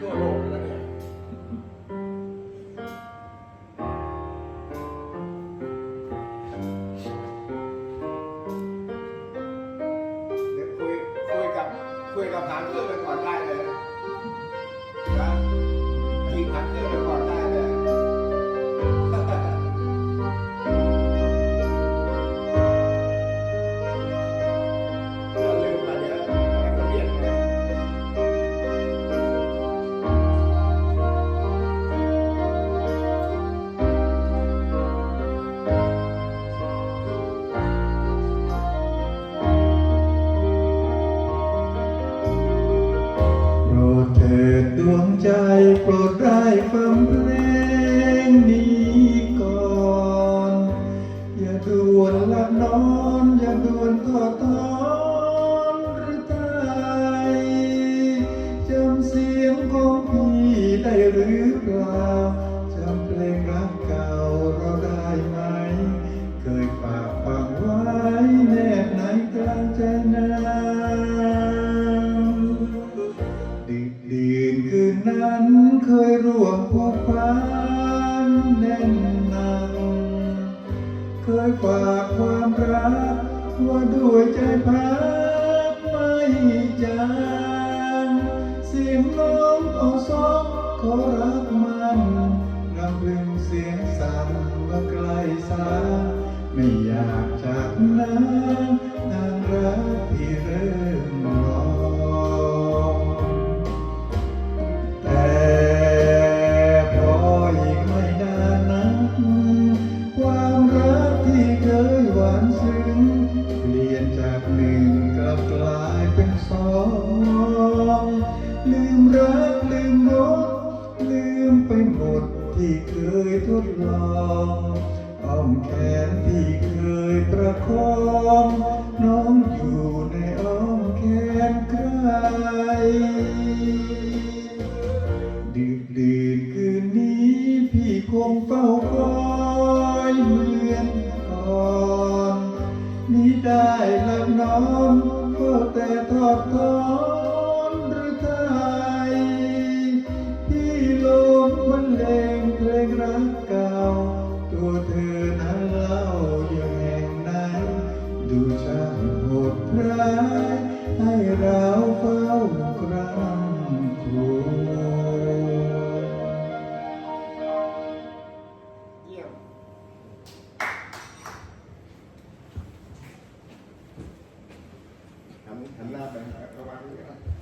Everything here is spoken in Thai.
ทั่วโลกแล้วเนี่ยเดี๋ยวคุยคุยกับคุยกับหามเพื่อนไปก่อนได้เลยนะจีบหางเพื่อน ดดวงใจโปรดได้ฟังเพลงนี้ก่อน อย่าด่วนหลับนอน อย่าด่วนทอดถอนหรือตายจำเสียงของพี่ได้หรือเปล่า ร่วมผูกพันแน่นหนักเคยฝากความรักว่าด้วยใจพักไม่จางเสียงน้องเอาซอกขอรักมันรำลึงเสียงสั่นว่าใกลสาไม่อยากจากนั้น ลืมรักลืมรสลืมไปหมดที่เคยทดลองอ้อมแขนที่เคยประคองน้องอยู่ในอ้อมแขนใครดึกดื่นคืนนี้พี่คงเฝ้าคอยเหมือนก่อนนี้ได้หลับนอนก็แต่ทอดทอน กรักเก่า ตัวเธอนั้นเล่าอยู่แห่งไหน ดูช่างโหดร้าย ให้เราเฝ้ากรำครวญนหัหน้าไปหาระวันนี้ครับ